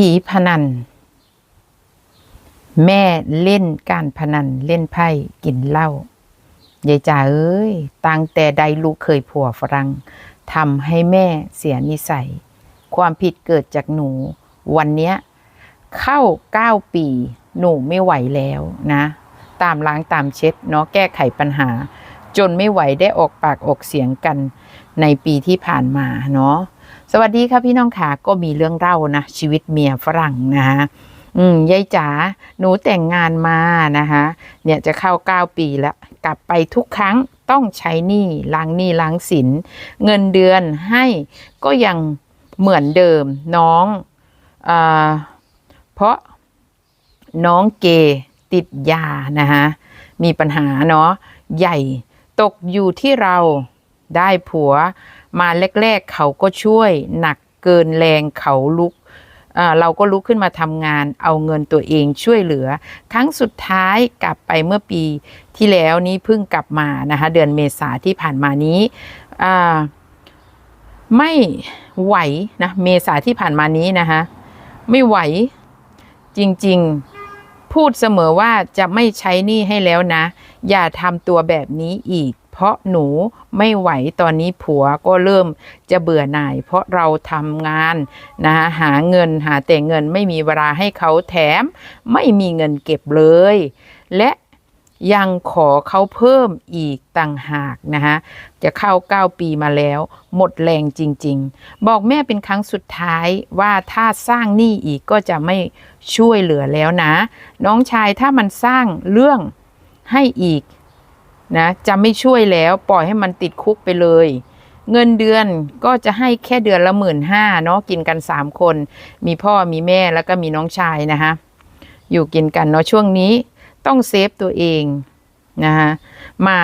ผีพนัน แม่เล่นการพนันเล่นไพ่กินเหล้ายายจ๋าเอ้ยตั้งแต่ใดลูกเคยผัวฝรั่งทำให้แม่เสียนิสัย ความผิดเกิดจากหนู วันเนี้ยเข้าเก้าปี หนูไม่ไหวแล้วนะ ตามล้างตามเช็ดเนาะแก้ไขปัญหา จนไม่ไหวได้ออกปากออกเสียงกันในปีที่ผ่านมาเนาะ สวัสดีค่ะพี่น้องขาก็มีเรื่องเล่านะ ชีวิตเมียฝรั่งนะคะอืมยายจ๋าหนูแต่งงานมานะคะเนี่ยจะเข้าเก้าปีแล้ว กลับไปทุกครั้งต้องใช้หนี้ล้างหนี้ล้างสิน เงินเดือนให้ก็ยังเหมือนเดิมน้องอ่าเพราะน้องเกติดยานะคะมีปัญหาเนาะใหญ่ตกอยู่ที่เราได้ผัว มาแรกๆเขาก็ช่วย หนักเกินแรงเขาลุกเราก็ลุกขึ้นมาทำงานเอาเงินตัวเองช่วยเหลือ ครั้งสุดท้ายกลับไปเมื่อปีที่แล้วนี้เพิ่งกลับมานะคะเดือนเมษาที่ผ่านมานี้ไม่ไหวนะเมษาที่ผ่านมานี้นะคะไม่ไหวจริงๆพูดเสมอว่าจะไม่ใช้นี้ให้แล้วนะ อย่าทำตัวแบบนี้อีก เพราะหนูไม่ไหวตอนนี้ผัวก็เริ่มจะเบื่อหน่าย เพราะเราทำงานนะหาเงินหาแต่เงินไม่มีเวลาให้เขาแถม ไม่มีเงินเก็บเลย และยังขอเขาเพิ่มอีกต่างหากนะคะจะเข้า 9 ปีมาแล้ว หมดแรงจริง ๆ บอกแม่เป็นครั้งสุดท้ายว่าถ้าสร้างหนี้อีกก็จะไม่ช่วยเหลือแล้วนะ น้องชายถ้ามันสร้างเรื่องให้อีก นะจะไม่ช่วยแล้วปล่อยให้มันติดคุกไปเลย เงินเดือนก็จะให้แค่เดือนละหมื่นห้าเนาะกินกันสามคน มีพ่อมีแม่แล้วก็มีน้องชายนะคะอยู่กินกันเนาะช่วงนี้ต้องเซฟตัวเองนะคะมา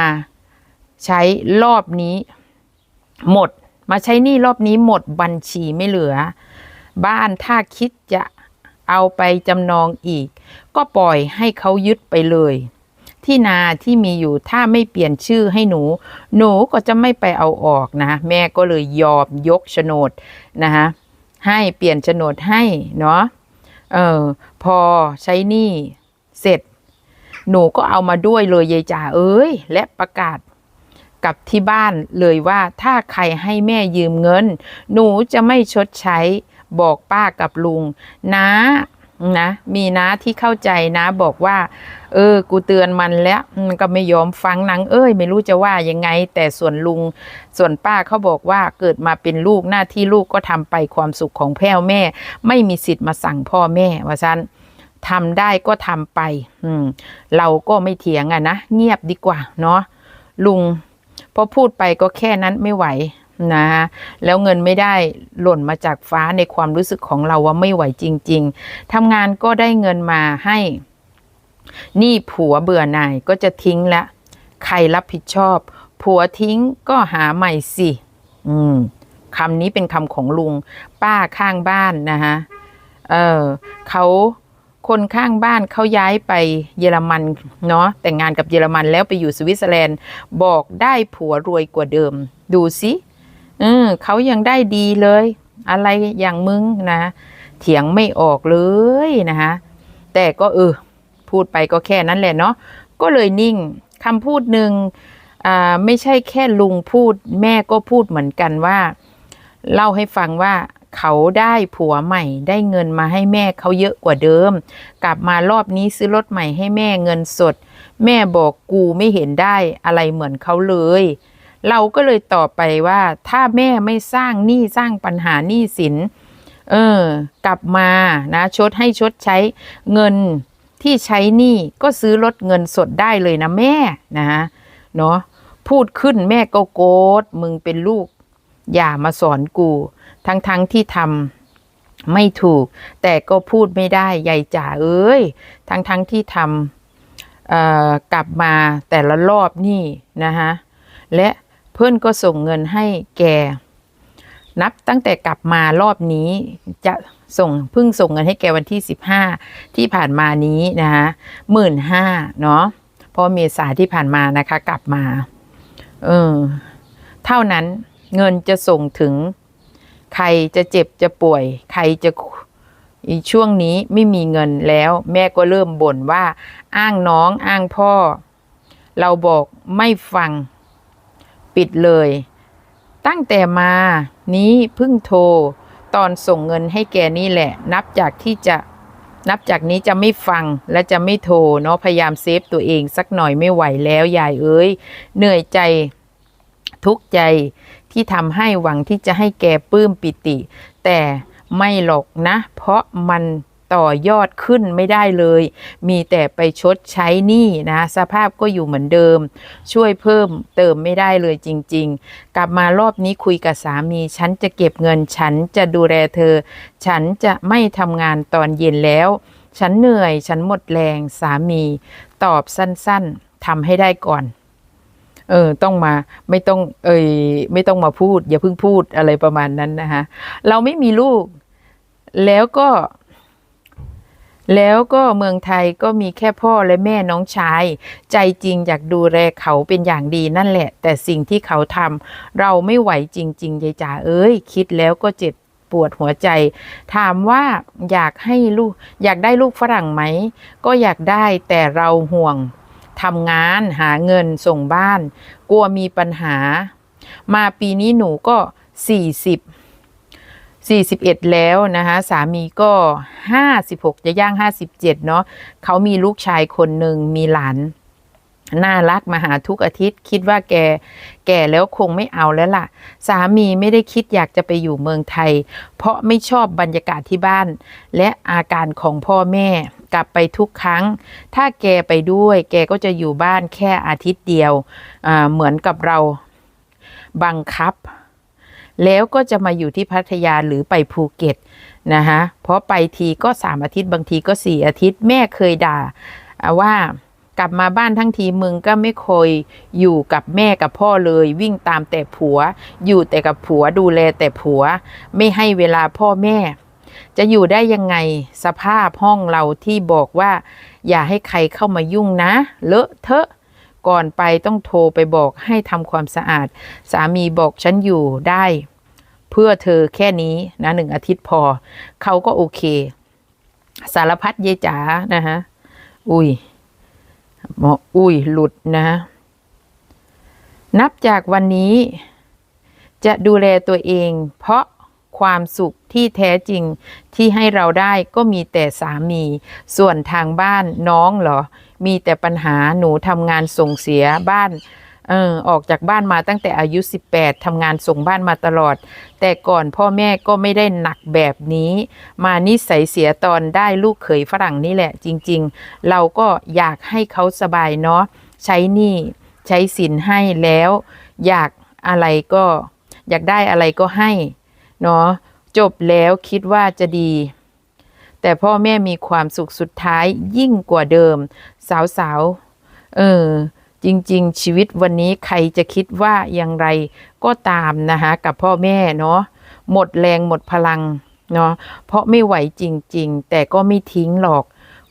ใช้รอบนี้หมดมาใช้หนี้รอบนี้หมดบัญชีไม่เหลือ บ้านถ้าคิดจะเอาไปจำนองอีก ก็ปล่อยให้เขายึดไปเลย ที่นาที่มีอยู่ถ้าไม่เปลี่ยนชื่อให้หนู หนูก็จะไม่ไปเอาออกนะ แม่ก็เลยยอมยกโฉนดนะคะให้เปลี่ยนโฉนดให้เนาะเออพอใช้หนี้เสร็จ หนูก็เอามาด้วยเลยยายจ๋าเอ้ย และประกาศกับที่บ้านเลยว่าถ้าใครให้แม่ยืมเงิน หนูจะไม่ชดใช้บอกป้ากับลุงนะ นะมีนะที่เข้าใจนะบอกว่า เออ กูเตือนมันแล้วมันก็ไม่ยอมฟังนางเอ้ย ไม่รู้จะว่ายังไง แต่ส่วนลุง ส่วนป้าเขาบอกว่าเกิดมาเป็นลูกหน้าที่ลูกก็ทำไปความสุขของแพ่วแม่ ไม่มีสิทธิ์มาสั่งพ่อแม่ว่าซันทำได้ก็ทำไป อืม เราก็ไม่เถียงอะนะ เงียบดีกว่า เนาะลุงพอพูดไปก็แค่นั้นไม่ไหว นะฮะแล้วเงินไม่ได้หล่นมาจากฟ้าในความรู้สึกของเราว่าไม่ไหวจริง ๆทำงานก็ได้เงินมาให้ นี่ผัวเบื่อหน่ายก็จะทิ้งละ ใครรับผิดชอบ ผัวทิ้งก็หาใหม่สิ อืมคำนี้เป็นคำของลุง ป้าข้างบ้านนะฮะเออเขาคนข้างบ้านเขาย้ายไปเยอรมันเนาะแต่งงานกับเยอรมันแล้วไปอยู่สวิตเซอร์แลนด์ บอกได้ผัวรวยกว่าเดิม ดูสิ เออเขายังได้ดีเลย อะไรอย่างมึงนะเถียงไม่ออกเลยนะคะแต่ก็เออพูดไปก็แค่นั้นแหละเนาะก็เลยนิ่งคำพูดหนึ่งอ่าไม่ใช่แค่ลุงพูด แม่ก็พูดเหมือนกันว่า เล่าให้ฟังว่าเขาได้ผัวใหม่ได้เงินมาให้แม่เขาเยอะกว่าเดิม กลับมารอบนี้ซื้อรถใหม่ให้แม่เงินสด แม่บอกกูไม่เห็นได้อะไรเหมือนเขาเลย เราก็เลยตอบไปว่า ถ้าแม่ไม่สร้างหนี้สร้างปัญหาหนี้สิน เออ กลับมานะชดให้ชดใช้เงินที่ใช้หนี้ก็ซื้อรถเงินสดได้เลยนะแม่นะฮะเนาะพูดขึ้นแม่ก็โกรธมึงเป็นลูก อย่ามาสอนกู ทั้งๆทที่ทำไม่ถูก แต่ก็พูดไม่ได้ยายจ๋าเอ้ย ทั้งๆทที่ทำเอ่อกลับมาแต่ละรอบนี่นะฮะและ พื่อนก็ส่งเงินให้แก นับตั้งแต่กลับมารอบนี้จะส่งเพิ่งส่งเงินให้แกวันที่สิบห้าที่ผ่านมานี้นะคะหมื่นห้าเนาะเพราะเมษาที่ผ่านมานะคะ กลับมาเออเท่านั้นเงินจะส่งถึง ใครจะเจ็บจะป่วย ใครจะอีช่วงนี้ไม่มีเงินแล้ว แม่ก็เริ่มบ่นว่า อ้างน้องอ้างพ่อ เราบอกไม่ฟัง ปิดเลย ตั้งแต่มานี้เพิ่งโทร ตอนส่งเงินให้แกนี่แหละ นับจากที่จะนับจากนี้จะไม่ฟังและจะไม่โทรเนาะพยายามเซฟตัวเองสักหน่อยไม่ไหวแล้วยายเอ้ยเหนื่อยใจทุกข์ใจที่ทำให้หวังที่จะให้แกปลื้มปิติ แต่ไม่หรอกนะ เพราะมัน ต่อยอดขึ้นไม่ได้เลย มีแต่ไปชดใช้หนี้นะ สภาพก็อยู่เหมือนเดิม ช่วยเพิ่มเติมไม่ได้เลยจริง ๆ กลับมารอบนี้คุยกับสามี ฉันจะเก็บเงิน ฉันจะดูแลเธอ ฉันจะไม่ทำงานตอนเย็นแล้ว ฉันเหนื่อย ฉันหมดแรง สามี ตอบสั้นๆทำให้ได้ก่อนเออต้องมาไม่ต้องเอยไม่ต้องมาพูด อย่าเพิ่งพูดอะไรประมาณนั้นนะคะเราไม่มีลูก แล้วก็ แล้วก็เมืองไทยก็มีแค่พ่อและแม่น้องชาย ใจจริงอยากดูแลเขาเป็นอย่างดีนั่นแหละ แต่สิ่งที่เขาทำเราไม่ไหวจริงๆยายจ๋าเอ้ย คิดแล้วก็เจ็บปวดหัวใจ ถามว่าอยากให้ลูก อยากได้ลูกฝรั่งไหม ก็อยากได้แต่เราห่วงทำงานหาเงินส่งบ้าน กลัวมีปัญหา มาปีนี้หนูก็สี่สิบ 41 แล้วนะคะสามีก็ 56 จะย่าง 57 เนาะเขามีลูกชายคนหนึ่งมีหลานน่ารักมาหาทุกอาทิตย์ คิดว่าแกแก่แล้วคงไม่เอาแล้วล่ะ สามีไม่ได้คิดอยากจะไปอยู่เมืองไทย เพราะไม่ชอบบรรยากาศที่บ้าน และอาการของพ่อแม่กลับไปทุกครั้ง ถ้าแกไปด้วย แกก็จะอยู่บ้านแค่อาทิตย์เดียว เหมือนกับเราบังคับ แล้วก็จะมาอยู่ที่พัทยาหรือไปภูเก็ตนะคะเพราะไปทีก็สามอาทิตย์บางทีก็สี่อาทิตย์แม่เคยด่าอ่าว่ากลับมาบ้านทั้งทีมึงก็ไม่เคยอยู่กับแม่กับพ่อเลยวิ่งตามแต่ผัว อยู่แต่กับผัวดูแลแต่ผัว ไม่ให้เวลาพ่อแม่ จะอยู่ได้ยังไงสภาพห้องเราที่บอกว่า อย่าให้ใครเข้ามายุ่งนะ เลอะเทอะ ก่อนไปต้องโทรไปบอกให้ทำความสะอาด สามีบอกฉันอยู่ได้ เพื่อเธอแค่นี้นะหนึ่งอาทิตย์พอ เขาก็โอเค สารพัดเยจ๋านะฮะ อุ้ยหมออุ้ยหลุดนะ นับจากวันนี้ จะดูแลตัวเอง เพราะความสุขที่แท้จริงที่ให้เราได้ก็มีแต่สามี ส่วนทางบ้านน้องเหรอ มีแต่ปัญหาหนูทำงานส่งเสียบ้านเออออกจากบ้านมาตั้งแต่อายุ 18ทำงานส่งบ้านมาตลอด แต่ก่อนพ่อแม่ก็ไม่ได้หนักแบบนี้ มานิสัยเสียตอนได้ลูกเขยฝรั่งนี่แหละ จริง ๆ เราก็อยากให้เขาสบายเนาะใช้หนี้ใช้สินให้แล้ว อยากอะไรก็ อยากได้อะไรก็ให้เนาะจบแล้วคิดว่าจะดี แต่พ่อแม่มีความสุขสุดท้ายยิ่งกว่าเดิม สาวๆ เออ จริง ๆ ชีวิตวันนี้ใครจะคิดว่าอย่างไรก็ตามนะคะกับพ่อแม่เนาะหมดแรงหมดพลังเนาะเพราะไม่ไหวจริง ๆ แต่ก็ไม่ทิ้งหรอก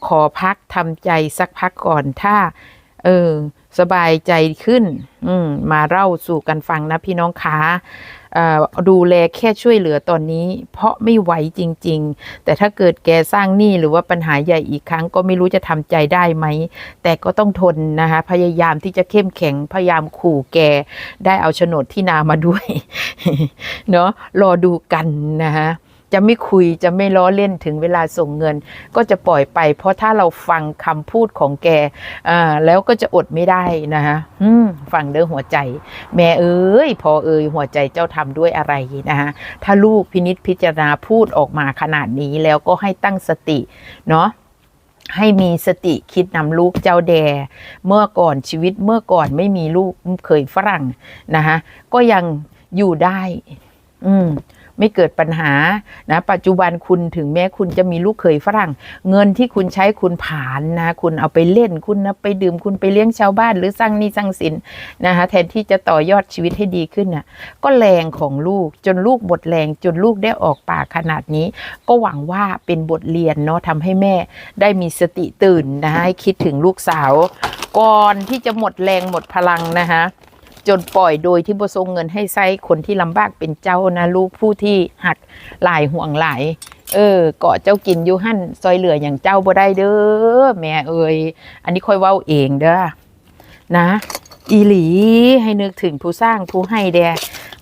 ขอพักทำใจสักพักก่อนถ้า เออ สบายใจขึ้น อืมมาเล่าสู่กันฟังนะพี่น้องคะดูแลแค่ช่วยเหลือตอนนี้ เพราะไม่ไหวจริง ๆ แต่ถ้าเกิดแกสร้างหนี้หรือว่าปัญหาใหญ่อีกครั้งก็ไม่รู้จะทำใจได้ไหม แต่ก็ต้องทนนะคะ พยายามที่จะเข้มแข็ง พยายามขู่แก ได้เอาโฉนดที่นามาด้วย เนาะรอดูกันนะคะ จะไม่คุยจะไม่ล้อเล่นถึงเวลาส่งเงิน ก็จะปล่อยไป เพราะถ้าเราฟังคำพูดของแกอ่าแล้วก็จะอดไม่ได้นะคะฟังเด้อหัวใจ แม่เอ้ยพอเอ้ยหัวใจเจ้าทำด้วยอะไรนะคะถ้าลูกพินิษพิจารณาพูดออกมาขนาดนี้แล้วก็ให้ตั้งสติเนาะให้มีสติคิดนำลูกเจ้าแด เมื่อก่อนชีวิตเมื่อก่อนไม่มีลูกเคยฝรั่งนะคะก็ยังอยู่ได้ อืม ไม่เกิดปัญหานะปัจจุบันคุณถึงแม้คุณจะมีลูกเขยฝรั่ง เงินที่คุณใช้คุณผ่านนะคุณเอาไปเล่นคุณนะไปดื่มคุณไปเลี้ยงชาวบ้าน หรือสร้างนี้สร้างสินนะคะแทนที่จะต่อยอดชีวิตให้ดีขึ้นน่ะก็แรงของลูกจนลูกหมดแรงจนลูกได้ออกปากขนาดนี้ ก็หวังว่าเป็นบทเรียนเนาะทำให้แม่ได้มีสติตื่นนะคะให้คิดถึงลูกสาว ก่อนที่จะหมดแรงหมดพลังนะคะ จนปล่อยโดยที่บทรงเงินให้ไส้คนที่ลำบากเป็นเจ้านะลูกผู้ที่หักหลายห่วงหลาย เออเกาะเจ้ากินอยู่หั่นซอยเหลืออย่างเจ้าบ่ได้เด้อแม่เอ่ยอันนี้ค่อยเว้าเองเด้อนะ อีหลีให้นึกถึงผู้สร้างผู้ให้แด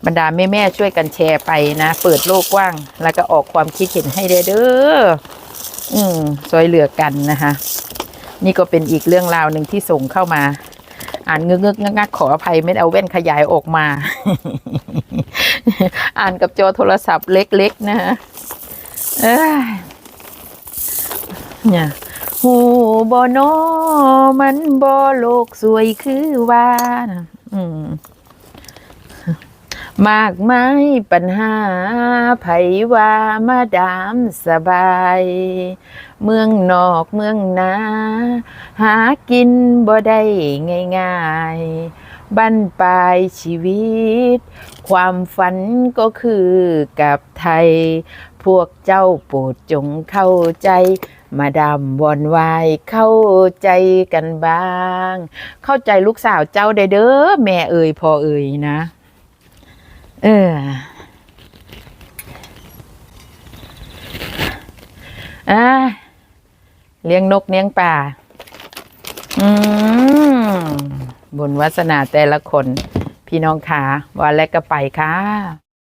บรรดาแม่แม่ช่วยกันแชร์ไปนะ เปิดโลกกว้าง แล้วก็ออกความคิดเห็นให้แดเด้ออืมซอยเหลือกันนะคะ นี่ก็เป็นอีกเรื่องราวหนึ่งที่ส่งเข้ามา อ่านงึกงึกงักงักขออภัยไม่ได้เอาแว่นขยายออกมา อ่านกับจอโทรศัพท์เล็กๆนะฮะเอ้ยเนี่ยหูบอนอมันบอโลกสวยคือว่านะอืม มากมายปัญหาไผว่ามาดามสบาย เมืองนอกเมืองนาหากินบ่ได้ง่ายๆบั้นปลายชีวิต ความฝันก็คือกับไทย พวกเจ้าโปรดจงเข้าใจมาดามวอนวายเข้าใจกันบ้าง เข้าใจลูกสาวเจ้าได้เด้อแม่เอ่ยพ่อเอ่ยนะ เอออ่าเลี้ยงนกเลี้ยงปลาอืมบุญวาสนาแต่ละคน พี่น้องขาวันแรกก็ไปค่ะ